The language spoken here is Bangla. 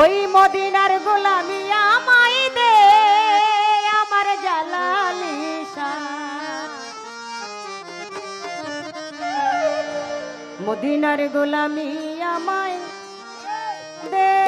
ওই মদিনার গোলামি আমায় দে আমার জালালি মদিনার গোলামি আমায় দে।